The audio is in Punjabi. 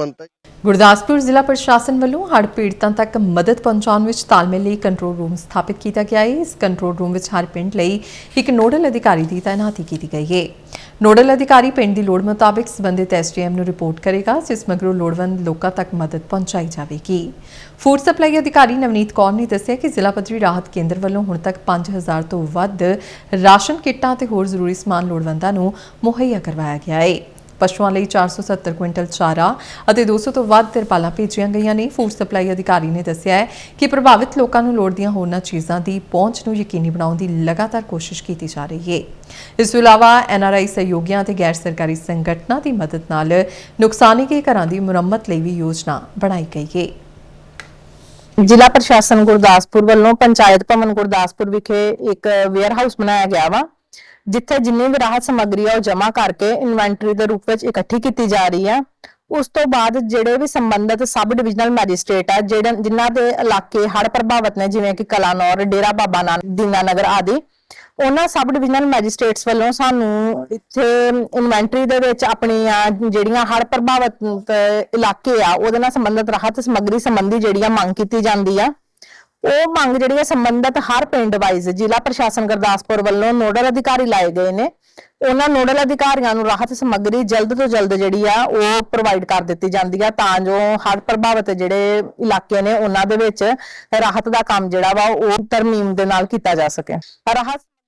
ਬਣਤਾ ਗੁਰਦਾਸਪੁਰ ਜ਼ਿਲ੍ਹਾ ਪ੍ਰਸ਼ਾਸਨ ਵੱਲੋਂ ਹੜ੍ਹ ਪੀੜਤਾਂ ਤੱਕ ਮਦਦ ਪਹੁੰਚਾਉਣ ਵਿੱਚ ਤਾਲਮੇਲ ਲਈ ਕੰਟਰੋਲ ਰੂਮ ਸਥਾਪਿਤ ਕੀਤਾ ਗਿਆ ਹੈ। ਇਸ ਕੰਟਰੋਲ ਰੂਮ ਵਿੱਚ ਹਰ ਪਿੰਡ ਲਈ ਇੱਕ ਨੋਡਲ ਅਧਿਕਾਰੀ ਦੀ ਤਾਇਨਾਤੀ ਕੀਤੀ ਗਈ ਹੈ। ਨੋਡਲ ਅਧਿਕਾਰੀ ਪਿੰਡ ਦੀ ਲੋੜ ਮੁਤਾਬਿਕ ਸੰਬੰਧਿਤ ਐਸਡੀਐਮ ਨੂੰ ਰਿਪੋਰਟ ਕਰੇਗਾ, ਜਿਸ ਮਗਰੋਂ ਲੋੜਵੰਦ ਲੋਕਾਂ ਤੱਕ ਮਦਦ ਪਹੁੰਚਾਈ ਜਾਵੇਗੀ। ਫੂਡ ਸਪਲਾਈ ਅਧਿਕਾਰੀ ਨਵਨੀਤ ਕੌਰ ਨੇ ਦੱਸਿਆ ਕਿ ਜ਼ਿਲ੍ਹਾ ਪੱਧਰੀ ਰਾਹਤ ਕੇਂਦਰ ਵੱਲੋਂ ਹੁਣ ਤੱਕ 5000 ਤੋਂ ਵੱਧ ਰਾਸ਼ਨ ਕਿੱਟਾਂ ਤੇ ਹੋਰ ਜ਼ਰੂਰੀ ਸਮਾਨ ਲੋੜਵੰਦਾਂ ਨੂੰ ਮੁਹੱਈਆ ਕਰਵਾਇਆ ਗਿਆ ਹੈ। ਪਸ਼ੂਆਂ ਲਈ 470 ਕੁਇੰਟਲ ਚਾਰਾ ਅਤੇ 200 ਤੋਂ ਵੱਧ ਤਿਰਪਾਲਾਂ ਭੇਜੀਆਂ ਗਈਆਂ ਨੇ। ਫੂਡ ਸਪਲਾਈ ਅਧਿਕਾਰੀ ਨੇ ਦੱਸਿਆ ਹੈ ਕਿ ਪ੍ਰਭਾਵਿਤ ਲੋਕਾਂ ਨੂੰ ਲੋੜ ਦੀਆਂ ਹੋਰਨਾਂ ਚੀਜ਼ਾਂ ਦੀ ਪਹੁੰਚ ਨੂੰ ਯਕੀਨੀ ਬਣਾਉਣ ਦੀ ਲਗਾਤਾਰ ਕੋਸ਼ਿਸ਼ ਕੀਤੀ ਜਾ ਰਹੀ ਹੈ। ਇਸ ਤੋਂ ਇਲਾਵਾ ਐਨਆਰਆਈ ਸਹਿਯੋਗੀਆਂ ਅਤੇ ਗੈਰ ਸਰਕਾਰੀ ਸੰਗਠਨਾਂ ਦੀ ਮਦਦ ਨਾਲ ਨੁਕਸਾਨੀ ਗਏ ਘਰਾਂ ਦੀ ਮੁਰੰਮਤ ਲਈ ਵੀ ਯੋਜਨਾ ਬਣਾਈ ਗਈ ਹੈ। ਜ਼ਿਲ੍ਹਾ ਪ੍ਰਸ਼ਾਸਨ ਗੁਰਦਾਸਪੁਰ ਵੱਲੋਂ ਪੰਚਾਇਤ ਭਵਨ ਗੁਰਦਾਸਪੁਰ ਵਿਖੇ ਇੱਕ ਵੇਅਰ ਬਣਾਇਆ ਗਿਆ ਵਾ। ਜਿੱਥੇ ਜਿੰਨੀ ਵੀ ਰਾਹਤ ਸਮੱਗਰੀ ਆ ਉਹ ਜਮ੍ਹਾਂ ਕਰਕੇ ਇਨਵੈਂਟਰੀ ਦੇ ਰੂਪ ਵਿੱਚ ਇਕੱਠੀ ਕੀਤੀ ਜਾ ਰਹੀ ਆ। ਉਸ ਤੋਂ ਬਾਅਦ ਜਿਹੜੇ ਵੀ ਸੰਬੰਧਿਤ ਸਬ ਡਿਵੀਜ਼ਨਲ ਮੈਜਿਸਟ੍ਰੇਟ ਆ, ਜਿਹੜੇ ਜਿਨ੍ਹਾਂ ਦੇ ਇਲਾਕੇ ਹੜ੍ਹ ਪ੍ਰਭਾਵਿਤ ਨੇ, ਜਿਵੇਂ ਕਿ ਕਲਾਨੌਰ, ਡੇਰਾ ਬਾਬਾ ਨਾਨਕ, ਦੀਨਾਨਗਰ ਆਦਿ, ਉਹਨਾਂ ਸਬ ਡਿਵੀਜ਼ਨਲ ਮੈਜਿਸਟ੍ਰੇਟਸ ਵੱਲੋਂ ਸਾਨੂੰ ਇੱਥੇ ਇਨਵੈਂਟਰੀ ਦੇ ਵਿੱਚ ਆਪਣੀਆਂ ਜਿਹੜੀਆਂ ਹੜ੍ਹ ਪ੍ਰਭਾਵਿਤ ਇਲਾਕੇ ਆ, ਉਹਦੇ ਨਾਲ ਸੰਬੰਧਿਤ ਰਾਹਤ ਸਮੱਗਰੀ ਸੰਬੰਧੀ ਜਿਹੜੀਆਂ ਮੰਗ ਕੀਤੀ ਜਾਂਦੀ ਆ। ਉਹ ਮੰਗ ਜਿਹੜੀ ਹੈ ਸੰਬੰਧਿਤ ਹਰ ਪਿੰਡ ਵਾਈਜ਼, ਜ਼ਿਲ੍ਹਾ ਪ੍ਰਸ਼ਾਸਨ ਗੁਰਦਾਸਪੁਰ ਵੱਲੋਂ ਨੋਡਲ ਅਧਿਕਾਰੀ ਲਾਏ ਗਏ ਨੇ। ਉਹਨਾਂ ਨੋਡਲ ਅਧਿਕਾਰੀਆਂ ਨੂੰ ਰਾਹਤ ਸਮੱਗਰੀ ਜਲਦ ਤੋਂ ਜਲਦ ਜਿਹੜੀ ਆ, ਉਹ ਪ੍ਰੋਵਾਈਡ ਕਰ ਦਿੱਤੀ ਜਾਂਦੀ ਆ, ਤਾਂ ਜੋ ਹੜ੍ਹ ਪ੍ਰਭਾਵਿਤ ਜਿਹੜੇ ਇਲਾਕੇ ਨੇ, ਉਹਨਾਂ ਦੇ ਵਿੱਚ ਰਾਹਤ ਦਾ ਕੰਮ ਜਿਹੜਾ ਵਾ, ਉਹ ਤਰਮੀਮ ਦੇ ਨਾਲ ਕੀਤਾ ਜਾ ਸਕੇ। ਰਾਹਤ